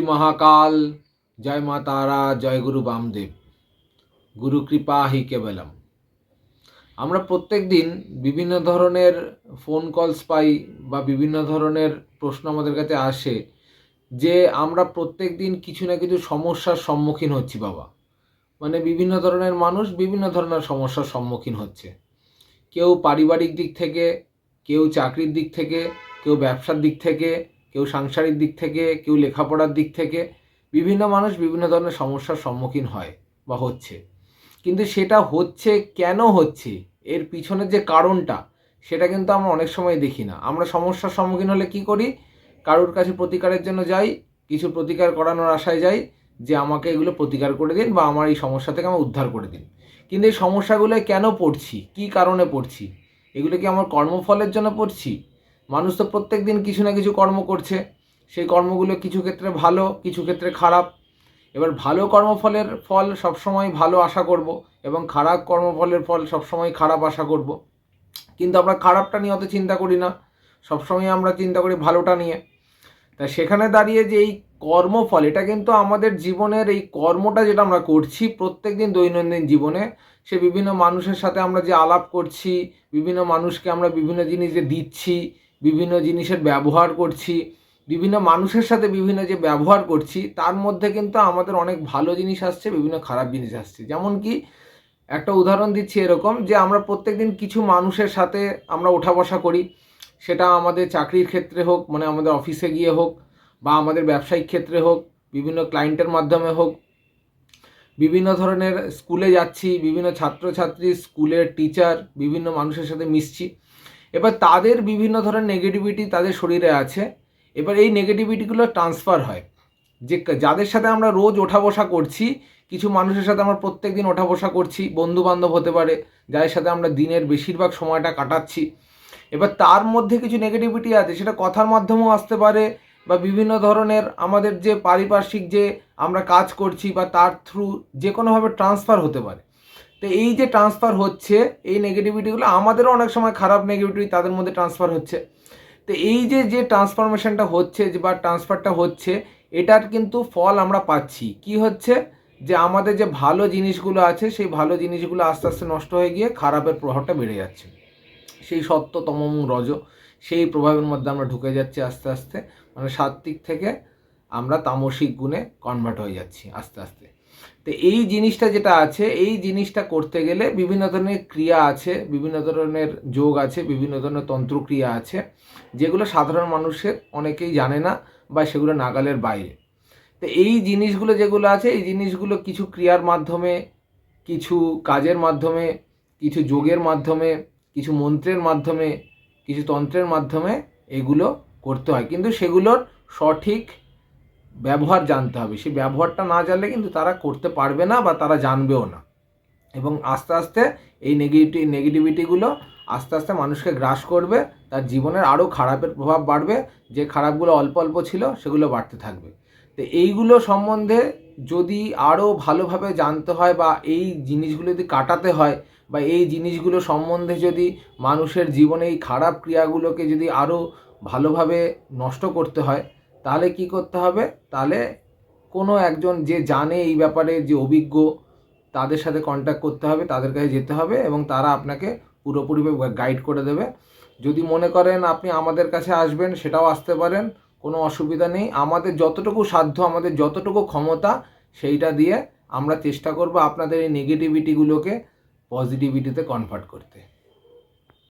মহাকাল, জয় মা তারা, জয় গুরু বামদেব। গুরু কৃপা হি কেবলম। আমরা প্রত্যেক দিন বিভিন্ন ধরনের ফোন কলস পাই বা বিভিন্ন ধরনের প্রশ্ন আমাদের কাছে আসে যে আমরা প্রত্যেক দিন কিছু না কিছু সমস্যার সম্মুখীন হচ্ছি বাবা। মানে বিভিন্ন ধরনের মানুষ বিভিন্ন ধরনের সমস্যার সম্মুখীন হচ্ছে। কেউ পারিবারিক দিক থেকে, কেউ চাকরির দিক থেকে, কেউ ব্যবসার দিক থেকে কেউ সাংসারিক দিক থেকে, কেউ লেখাপড়ার দিক থেকে, বিভিন্ন মানুষ বিভিন্ন ধরনের সমস্যার সম্মুখীন হয় বা হচ্ছে। কিন্তু সেটা হচ্ছে কেন হচ্ছে, এর পিছনের যে কারণটা, সেটা কিন্তু আমরা অনেক সময় দেখি না। আমরা সমস্যার সম্মুখীন হলে কি করি? কারোর কাছে প্রতিকারের জন্য যাই, কিছু প্রতিকার করানোর আশায় যাই, যে আমাকে এগুলো প্রতিকার করে দিন বা আমার এই সমস্যা থেকে আমার উদ্ধার করে দিন। কিন্তু এই সমস্যাগুলোয় কেন পড়ছি? কি কারণে পড়ছি? এগুলো কি আমার কর্মফলের জন্য পড়ছি? মানুষ তো প্রত্যেক দিন কিছু না কিছু কর্ম করছে। সেই কর্মগুলো কিছু ক্ষেত্রে ভালো, কিছু ক্ষেত্রে খারাপ। এবার ভালো কর্মফলের ফল সবসময় ভালো আশা করব এবং খারাপ কর্মফলের ফল সবসময় খারাপ আশা করব। কিন্তু আমরা খারাপটা নিয়ে অত চিন্তা করি না। সবসময় আমরা চিন্তা করি ভালোটা নিয়ে। তা সেখানে দাঁড়িয়ে যে এই কর্মফল, এটা কিন্তু আমাদের জীবনের এই কর্মটা যেটা আমরা করছি প্রত্যেক দিন দৈনন্দিন জীবনে, সে বিভিন্ন মানুষের সাথে আমরা যে আলাপ করছি, বিভিন্ন মানুষকে আমরা বিভিন্ন জিনিস যে দিচ্ছি বিভিন্ন জিনিসের ব্যবহার করছি, বিভিন্ন মানুষের সাথে বিভিন্ন যে ব্যবহার করছি, তার মধ্যে কিন্তু আমাদের অনেক ভালো জিনিস আসছে, বিভিন্ন খারাপ জিনিস আসছে। যেমন কি, একটা উদাহরণ দিচ্ছি এরকম যে, আমরা প্রত্যেকদিন কিছু মানুষের সাথে আমরা ওঠা বসা করি। সেটা আমাদের চাকরির ক্ষেত্রে হোক মানে আমাদের অফিসে গিয়ে হোক, বা আমাদের ব্যবসায়িক ক্ষেত্রে হোক, বিভিন্ন ক্লায়েন্টের মাধ্যমে হোক। বিভিন্ন ধরনের স্কুলে যাচ্ছি, বিভিন্ন ছাত্রছাত্রী, স্কুলের টিচার, বিভিন্ন মানুষের সাথে মিশছি। এবার তাদের বিভিন্ন ধরনের নেগেটিভিটি তাদের শরীরে আছে। এবার এই নেগেটিভিটিগুলো ট্রান্সফার হয়। যে যাদের সাথে আমরা রোজ ওঠা বসা করছি, কিছু মানুষের সাথে আমরা প্রত্যেক দিন ওঠা বসা করছি বন্ধু বান্ধব হতে পারে, যাদের সাথে আমরা দিনের বেশিরভাগ সময়টা কাটাচ্ছি। এবার তার মধ্যে কিছু নেগেটিভিটি আছে, সেটা কথার মাধ্যমেও আসতে পারে বা বিভিন্ন ধরনের আমাদের যে পারিপার্শ্বিক যে আমরা কাজ করছি বা তার থ্রু যে কোনোভাবে ট্রান্সফার হতে পারে। তো এই যে ট্রান্সফার হচ্ছে, এই নেগেটিভিটিগুলো আমাদেরও অনেক সময় খারাপ নেগেটিভিটি তাদের মধ্যে ট্রান্সফার হচ্ছে। তো এই যে যে ট্রান্সফরমেশনটা হচ্ছে, যে বা ট্রান্সফারটা হচ্ছে, এটার কিন্তু ফল আমরা পাচ্ছি। কি হচ্ছে? যে আমাদের যে ভালো জিনিসগুলো আছে, সেই ভালো জিনিসগুলো আস্তে আস্তে নষ্ট হয়ে গিয়ে খারাপের প্রভাবটা বেড়ে যাচ্ছে। সেই সত্য তমম রজ, সেই প্রভাবের মধ্যে আমরা ঢুকে যাচ্ছি আস্তে আস্তে। মানে সাত্বিক থেকে আমরা তামসিক গুণে কনভার্ট হয়ে যাচ্ছি আস্তে আস্তে। তো এই জিনিসটা যেটা আছে, এই জিনিসটা করতে গেলে বিভিন্ন ধরনের ক্রিয়া আছে, বিভিন্ন ধরনের যোগ আছে, বিভিন্ন ধরনের তন্ত্রক্রিয়া আছে, যেগুলো সাধারণ মানুষের অনেকেই জানে না বা সেগুলো নাগালের বাইরে। তো এই জিনিসগুলো যেগুলো আছে, এই জিনিসগুলো কিছু ক্রিয়ার মাধ্যমে, কিছু কাজের মাধ্যমে, কিছু যোগের মাধ্যমে, কিছু মন্ত্রের মাধ্যমে, কিছু তন্ত্রের মাধ্যমে এগুলো করতে হয়। কিন্তু সেগুলোর সঠিক ব্যবহার জানতে হবে। সেই ব্যবহারটা না জানলে কিন্তু তারা করতে পারবে না বা তারা জানবেও না। এবং আস্তে আস্তে এই নেগেটিভ নেগেটিভিটিগুলো আস্তে আস্তে মানুষকে গ্রাস করবে, তার জীবনের আরও খারাপের প্রভাব বাড়বে, যে খারাপগুলো অল্প অল্প ছিল সেগুলো বাড়তে থাকবে। তো এইগুলো সম্বন্ধে যদি আরও ভালোভাবে জানতে হয় বা এই জিনিসগুলো যদি কাটাতে হয় বা এই জিনিসগুলো সম্বন্ধে যদি মানুষের জীবনে এই খারাপ ক্রিয়াগুলোকে যদি আরও ভালোভাবে নষ্ট করতে হয় তাহলে কি করতে হবে? তাহলে কোনো একজন যে জানে এই ব্যাপারে, যে অভিজ্ঞ, তাদের সাথে কন্ট্যাক্ট করতে হবে, তাদের কাছে যেতে হবে এবং তারা আপনাকে পুরোপুরিভাবে গাইড করে দেবে। যদি মনে করেন আপনি আমাদের কাছে আসবেন, সেটাও আসতে পারেন, কোনো অসুবিধা নেই। আমাদের যতটুকু সাধ্য, আমাদের যতটুকু ক্ষমতা, সেইটা দিয়ে আমরা চেষ্টা করব আপনাদের এই নেগেটিভিটিগুলোকে পজিটিভিটিতে কনভার্ট করতে।